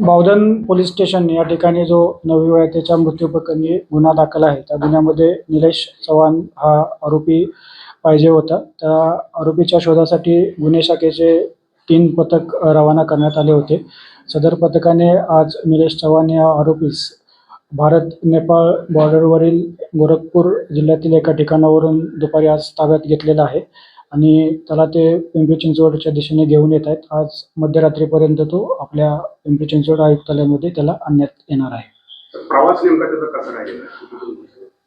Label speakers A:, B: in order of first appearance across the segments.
A: Bavdhan police station या ठिकाणी जो नवविवाहितेच्या मृत्यू प्रकरणी गुन्हा दाखल आहे त्या गुन्ह्यामध्ये निलेश चव्हाण हा आरोपी पाहिजे होता. त्या आरोपीच्या शोधासाठी गुन्हे शाखेचे तीन पथक रवाना करण्यात आले होते. सदर पथकाने आज निलेश चव्हाण या आरोपीस भारत नेपाळ बॉर्डरवरील गोरखपूर जिल्ह्यातील एका ठिकाणावरून दुपारी आज ताब्यात घेतलेला आहे. आणि त्याला ते पिंपरी चिंचवडच्या दिशेने घेऊन येत आहेत. आज मध्यरात्रीपर्यंत तो आपल्या पिंपरी चिंचवड आयुक्तालयामध्ये त्याला आणण्यात येणार आहे.
B: प्रवास नेमका त्याचा कसा राहिलेला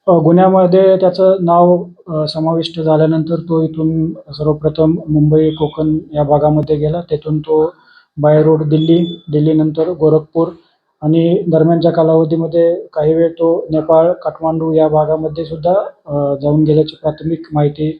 A: अ, गुन्ह्यामध्ये त्याचं नाव समाविष्ट झाल्यानंतर तो इथून सर्वप्रथम मुंबई कोकण या भागामध्ये गेला. तेथून तो बाय रोड दिल्ली दिल्लीनंतर गोरखपूर आणि दरम्यानच्या कालावधीमध्ये काही वेळ तो नेपाळ काठमांडू या भागामध्ये सुद्धा जाऊन गेल्याची प्राथमिक माहिती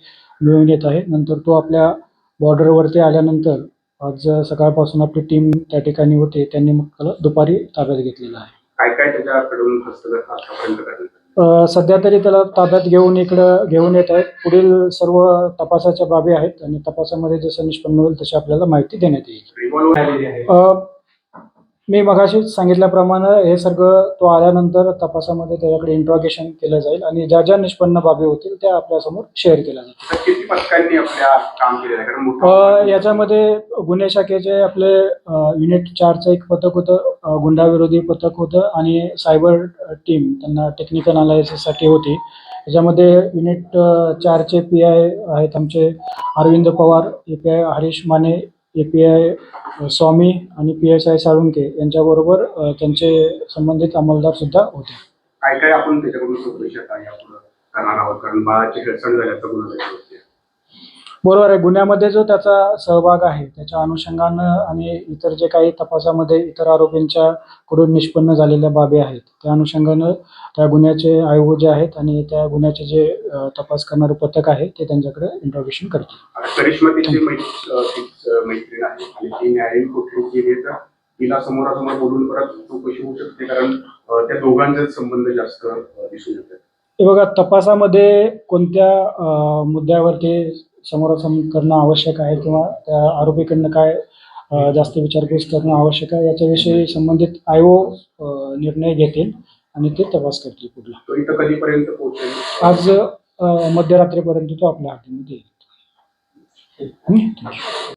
A: मिळून येत आहे. नंतर तो आपल्या बॉर्डरवरती आल्यानंतर आज सकाळपासून आपली टीम त्या ठिकाणी होते. त्यांनी मग त्याला दुपारी ताब्यात घेतलेलं आहे.
B: काय काय त्याच्याकडून हस्तगत आतापर्यंत करण्यात आलं?
A: अ, सध्या तरी त्याला ताब्यात घेऊन इकडं घेऊन येत आहेत. पुढील सर्व तपासाच्या बाबी आहेत आणि तपासामध्ये जसं निष्पन्न होईल तशी आपल्याला माहिती देण्यात येईल.
B: रिव्हॉल्वर आलेली आहे.
A: अ, मी मगाशी सांगितल्याप्रमाणे हे सगळं तो आल्यानंतर तपासामध्ये त्याच्याकडे इंट्रॉगेशन केलं जाईल आणि ज्या ज्या निष्पन्न बाबी होतील त्या आपल्यासमोर शेअर केल्या जातील.
B: तर किती पथकांनी आपल्या काम केलेलं आहे? कारण
A: अ,
B: मोठा
A: याच्यामध्ये गुन्हे शाखेचे आपले अ, युनिट चारचं एक पथक होतं अ, गुंडाविरोधी पथक होतं आणि सायबर टीम त्यांना टेक्निकल अनालिसिससाठी होती. याच्यामध्ये युनिट अ, चारचे पी आय आहेत आमचे Arvind Pawar A P I Harish Mane A P I Swami आणि पी एस आय साळुंके यांच्याबरोबर अ, त्यांचे संबंधित अंमलदार सुद्धा होते
B: काय काय आपण त्याच्याकडून चौकशी आता यापुढं करणार आहोत कारण बाळाची हेळसण झाल्याचं गुन्हा त्याच्यावरती आहे.
A: बरोबर आहे. गुन्ह्यामध्ये जो त्याचा सहभाग आहे त्याच्या अनुषंगानं आणि इतर जे काही तपासामध्ये इतर आरोपींच्या कडून निष्पन्न झालेल्या बाबी आहेत त्या अनुषंगानं त्या गुन्ह्याचे आयोग जे आहेत आणि त्या गुन्ह्याचे जे तपास करणारं पथक आहे ते त्यांच्याकडे इंट्रोगेशन करतील.
B: आता करिश्मा तिची मै- अं, तीच, अं, मैत्रीण आहे आणि ती न्यायालयीन कोठडीत गेली आहे तर तिला समोरासमोर बोलून परत चौकशी होऊ शकते कारण त्या दोघांचे संबंध जास्त
A: हे बघा तपासामध्ये कोणत्या मुद्द्यावरती समोरासमोर करणं आवश्यक आहे किंवा त्या आरोपीकडनं काय अ, जास्त विचारपूस करणं आवश्यक आहे याच्याविषयी संबंधित आयोग निर्णय घेतील आणि ते तपास करतील पुढला.
B: तो इथं कधीपर्यंत पोहोचेल?
A: आज अ, मध्यरात्रीपर्यंत तो आपल्या हातीमध्ये येईल. हं?